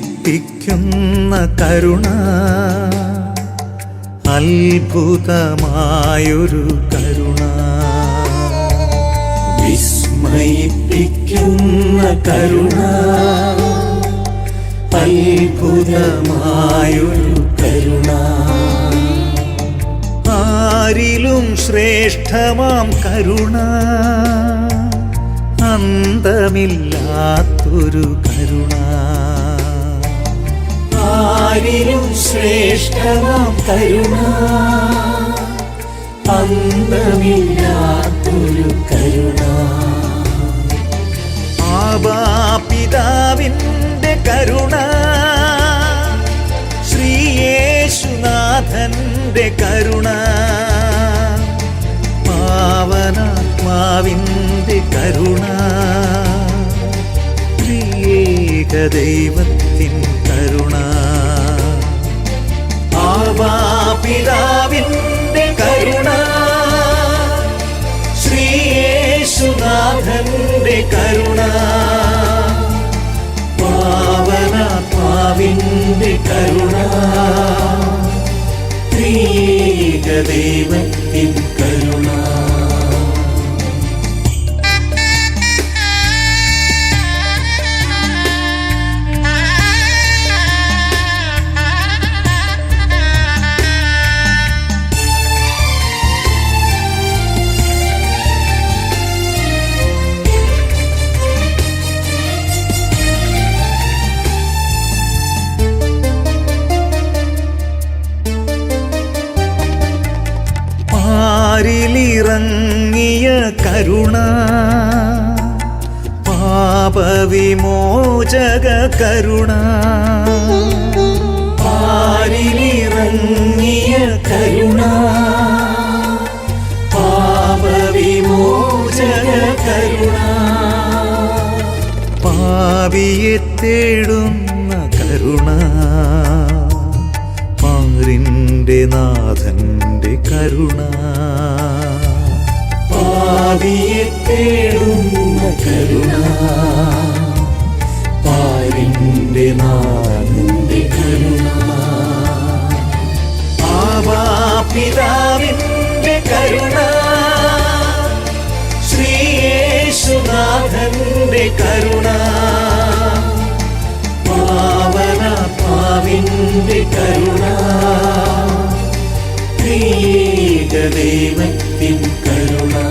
വിസ്മയിപ്പിക്കുന്ന കരുണ അത്ഭുതമായൊരു കരുണ. വിസ്മയിപ്പിക്കുന്ന കരുണ അത്ഭുതമായൊരു കരുണ. ആരിലും ശ്രേഷ്ഠമാം കരുണ അന്തമില്ലാത്തൊരു കരുണ. ആരിലും ശ്രേഷ്ഠമാം കരുണ. അന്തമില്ലാത്തൊരു കരുണ. ആവാപിതാവിന്റെ കരുണ. ശ്രീയേശുനാഥന്റെ കരുണ. പാവനാത്മാവിന്റെ കരുണ. ദൈവത്തിൻ ആവാപിതാവിന്റെ കരുണ ശ്രീയേശുനാഥന്റെ കരുണ പാവനാത്മാവിന്റെ കരുണ ത്രിയേക ദൈവത്തിൻ കരുണ പാരിലിറങ്ങിയ കരുണ പാപവിമോചക കരുണ. പാരിലിറങ്ങിയ കരുണ പാപവിമോചക കരുണ. പാവിയെ തേടുന്ന കരുണ പാറിന്റെ നാഥന്റെ കരുണ. പാവിയെ തേടുന്ന കരുണ. പാരിന്റെ നാടിന്റെ കരുണ. ആവാപിതാവിന്റെ കരുണ. ശ്രീയേശുനാഥന്റെ കരുണ. പാവിന്റെ കരുണ. ത്രിയേക ദൈവത്തിൻ കരുണ.